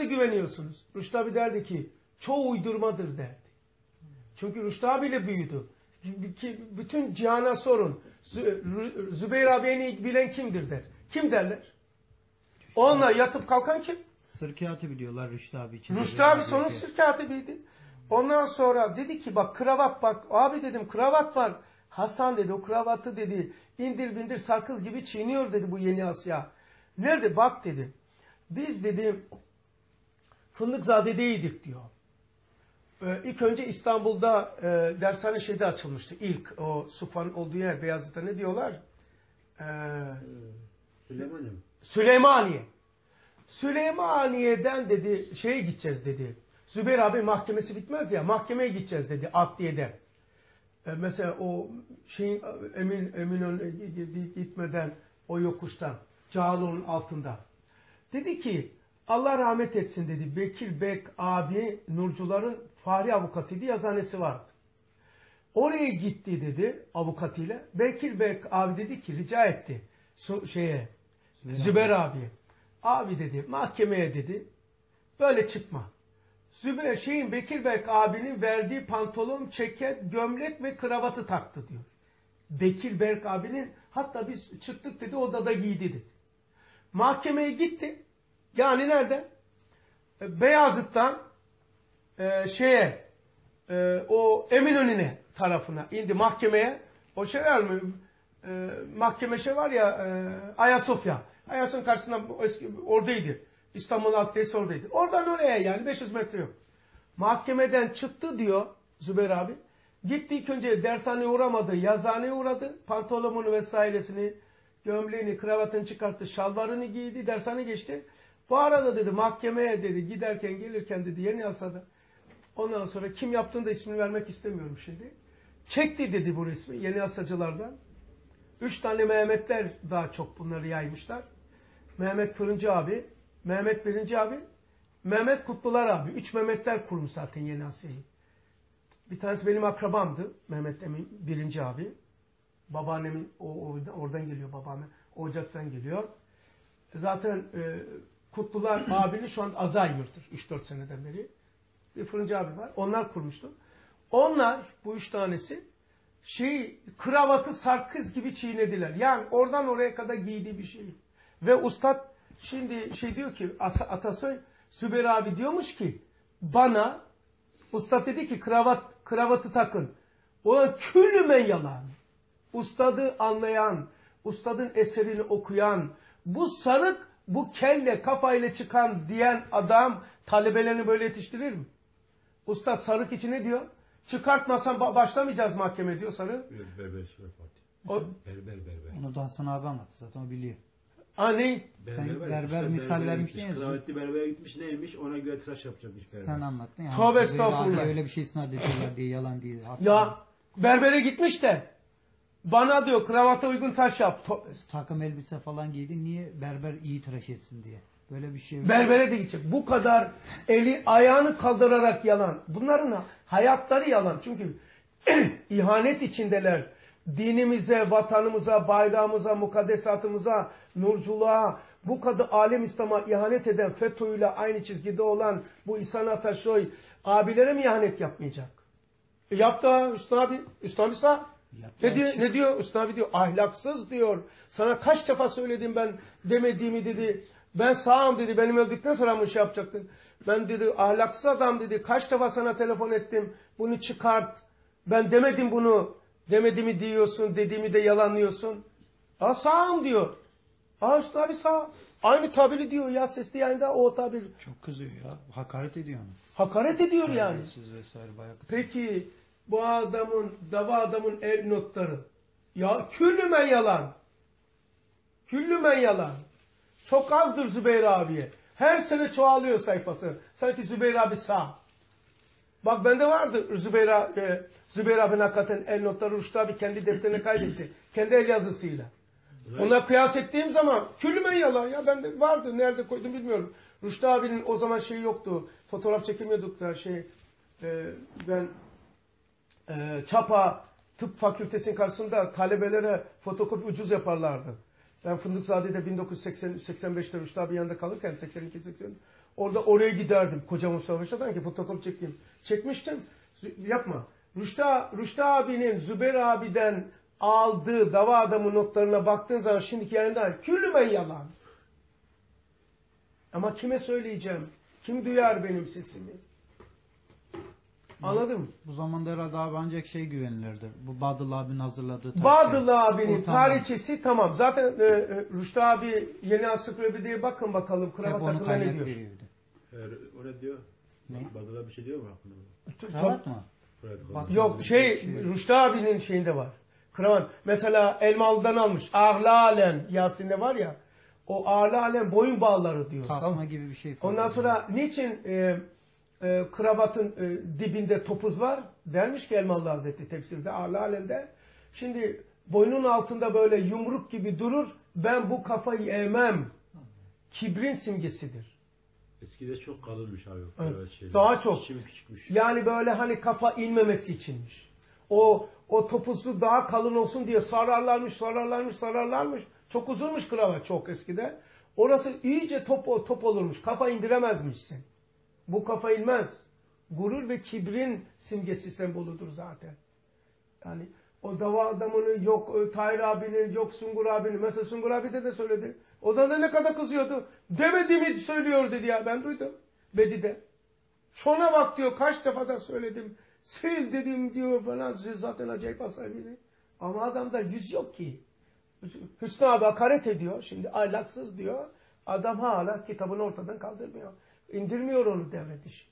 nasıl güveniyorsunuz? Rüştü abi derdi ki çoğu uydurmadır derdi. Çünkü Rüştü abiyle büyüdü. Bütün cihana sorun. Zübeyir abi en iyi bilen kimdir der. Kim derler? Onunla yatıp kalkan kim? Sır katibi diyorlar Rüştü abi için. Rüştü abi sonun sır katibiydi. Ondan sonra dedi ki bak kravat bak. Abi dedim kravat var. Hasan dedi o kravatı dedi indir bindir sakız gibi çiğniyor dedi bu yeni Asya. Nerede bak dedi. Biz dedi Fındıkzade'deydik diyor. Ee, ilk önce İstanbul'da e, dershane şeyde açılmıştı. İlk o Sufan olduğu yer Beyazıt'ta ne diyorlar? Ee, Süleyman'ım. Süleymaniye. Süleymaniye'den dedi şeye gideceğiz dedi. Zübeyir abi mahkemesi bitmez ya mahkemeye gideceğiz dedi adliyede. E, mesela o şeyin Emin Eminönü gitmeden o yokuştan Cağaloğlu'nun altında. Dedi ki Allah rahmet etsin dedi. Bekir Bek abi Nurcuların Fahri avukatıydı yazanesi vardı. Oraya gitti dedi avukatıyla. Bekir Bek abi dedi ki rica etti su, şeye Züber abi. Abi dedi mahkemeye dedi böyle çıkma. Züber şeyin Bekir Bek abinin verdiği pantolon, ceket, gömlek ve kravatı taktı diyor. Bekir Berk abinin hatta biz çıktık dedi odada giydi dedi. Mahkemeye gitti. Yani nerede? E, Beyazıt'tan e, şeye e, o Eminönü'ne tarafına indi mahkemeye. O şey var mı? E, mahkeme şey var ya e, Ayasofya. Ayasofya'nın karşısında eski, oradaydı. İstanbul Adliyesi oradaydı. Oradan oraya yani 500 metre yok. Mahkemeden çıktı diyor Zübeyir abi. Gitti ilk önce dershaneye uğramadı. Yazıhaneye uğradı. Pantolonunu vesairesini, gömleğini, kravatını çıkarttı. Şalvarını giydi. Dershane geçti. Bu arada dedi mahkemeye dedi giderken gelirken dedi yeni yasada. Ondan sonra kim yaptığını da ismini vermek istemiyorum şimdi. Çekti dedi bu resmi yeni yasacılardan. Üç tane Mehmetler daha çok bunları yaymışlar. Mehmet Fırıncı abi, Mehmet Birinci abi, Mehmet Kutlular abi. Üç Mehmetler kurmuş zaten Yeni Asya'yı. Bir tanesi benim akrabamdı. Mehmet Emin Birinci abi. Babaannemin o, oradan geliyor babaannem. O ocaktan geliyor. Zaten e, Kutlular abini şu an azay yurtur. 3-4 seneden beri. Bir fırıncı abi var. Onlar kurmuştu. Onlar bu üç tanesi şey kravatı sarkız gibi çiğnediler. Yani oradan oraya kadar giydiği bir şey. Ve ustad şimdi şey diyor ki As- Atasoy Sübeyir abi diyormuş ki bana ustad dedi ki kravat kravatı takın. Ulan küllümen yalan. Ustadı anlayan, ustadın eserini okuyan, bu sarık, bu kelle kafayla çıkan diyen adam talebelerini böyle yetiştirir mi? Ustad sarık için ne diyor? Çıkartmasan ba- başlamayacağız mahkeme diyor sarı. Berber Fatih. O, Berber berber. Onu da Hasan abi anlattı zaten o biliyor. hani Sen var ya, berber usta misal berbere vermiştin gitmiş, ya. Kravatlı berbere gitmiş neymiş ona göre tıraş yapacakmış berber. Sen anlattın ya. Tövbe estağfurullah. Öyle bir şey isnat ediyorlar diye yalan diye. Hatta ya berbere gitmiş de bana diyor kravata uygun taş yap. Takım elbise falan giydi. Niye berber iyi tıraş etsin diye. Böyle bir şey yok. Berbere de gidecek. Bu kadar eli ayağını kaldırarak yalan. Bunların hayatları yalan. Çünkü ihanet içindeler. Dinimize, vatanımıza, bayrağımıza, mukaddesatımıza, nurculuğa, bu kadar alem İslam'a ihanet eden, FETÖ'yle aynı çizgide olan bu İhsan Ataşoy abilere mi ihanet yapmayacak? E yaptı ha Üstad abi. Üstad abi Ne diyor, ne diyor abi diyor ahlaksız diyor. Sana kaç defa söyledim ben demediğimi dedi. Ben sağım dedi benim öldükten sonra mı şey yapacaktın? Ben dedi ahlaksız adam dedi kaç defa sana telefon ettim bunu çıkart. Ben demedim bunu demediğimi diyorsun dediğimi de yalanlıyorsun. Aa sağım diyor. Aa abi sağ. Aynı tabiri diyor ya sesli yayında o tabir. Çok kızıyor ya. Hakaret ediyor onu. Hakaret ediyor yani. Vesaire. Peki bu adamın, dava adamın el notları. Ya küllümen yalan. Küllümen yalan. Çok azdır Zübeyir abiye. Her sene çoğalıyor sayfası. Sanki Zübeyir abi sağ. Bak bende vardı Zübeyir, abi- e, Zübeyir abinin hakikaten el notları Rüştü abi kendi defterine kaydetti. kendi el yazısıyla. Ona kıyas ettiğim zaman küllümen yalan ya bende vardı. Nerede koydum bilmiyorum. Rüştü abinin o zaman şeyi yoktu. Fotoğraf çekilmiyorduk da şey e, ben e, Çapa Tıp Fakültesinin karşısında talebelere fotokopi ucuz yaparlardı. Ben Fındıkzade'de 1985'te Rüştü abi yanında kalırken 82-80 orada oraya giderdim. Koca Mustafa Paşa'dan ki fotokopi çektim. Çekmiştim. Yapma. Rüştü, Rüştü abinin Zübeyir abiden aldığı dava adamı notlarına baktığın zaman şimdiki yerinden küllümen yalan. Ama kime söyleyeceğim? Kim duyar benim sesimi? Anladın mı? Bu zamanda herhalde abi ancak şey güvenilirdir. Bu Badıl abinin hazırladığı tarih. Badıl abinin Ortamda. tarihçesi tamam. Zaten e, e, Rüştü abi yeni ansiklopediye bakın bakalım Hep kravat onu hakkında ne kaynak diyor. veriyordu. Eğer o ne diyor? Ne? Badala bir şey diyor mu hakkında? Kravat mı? Bak- Yok şey Şey- Rüştü abinin şeyinde var. Kravat. Mesela Elmalı'dan almış. Ağlalen Yasin'de var ya. O ağlalen boyun bağları diyor. Tasma tamam. gibi bir şey falan. Ondan sonra niçin e, e, kravatın e, dibinde topuz var? Dermiş ki Elmalı Hazretleri tefsirde ağlale'de. Şimdi boynun altında böyle yumruk gibi durur. Ben bu kafayı eğmem. Kibrin simgesidir. Eskide çok kalınmış abi. Evet. Şeyler. Daha çok. Şimdi küçükmüş. Yani böyle hani kafa inmemesi içinmiş. O o topuzu daha kalın olsun diye sararlarmış, sararlarmış, sararlarmış. Çok uzunmuş kravat çok eskide. Orası iyice top top olurmuş. Kafa indiremezmişsin. Bu kafa inmez. Gurur ve kibrin simgesi semboludur zaten. Yani o dava adamını yok e, Tahir abinin yok Sungur abinin. Mesela Sungur abi de de söyledi. O da ne kadar kızıyordu. Demediğimi söylüyor dedi ya ben duydum. Bedi'de. Şuna bak diyor kaç defa da söyledim. Sil dedim diyor falan. Zaten acayip asabiydi. Ama adamda yüz yok ki. Hüsnü abi hakaret ediyor. Şimdi ahlaksız diyor. Adam hala kitabını ortadan kaldırmıyor. İndirmiyor onu devlet işi.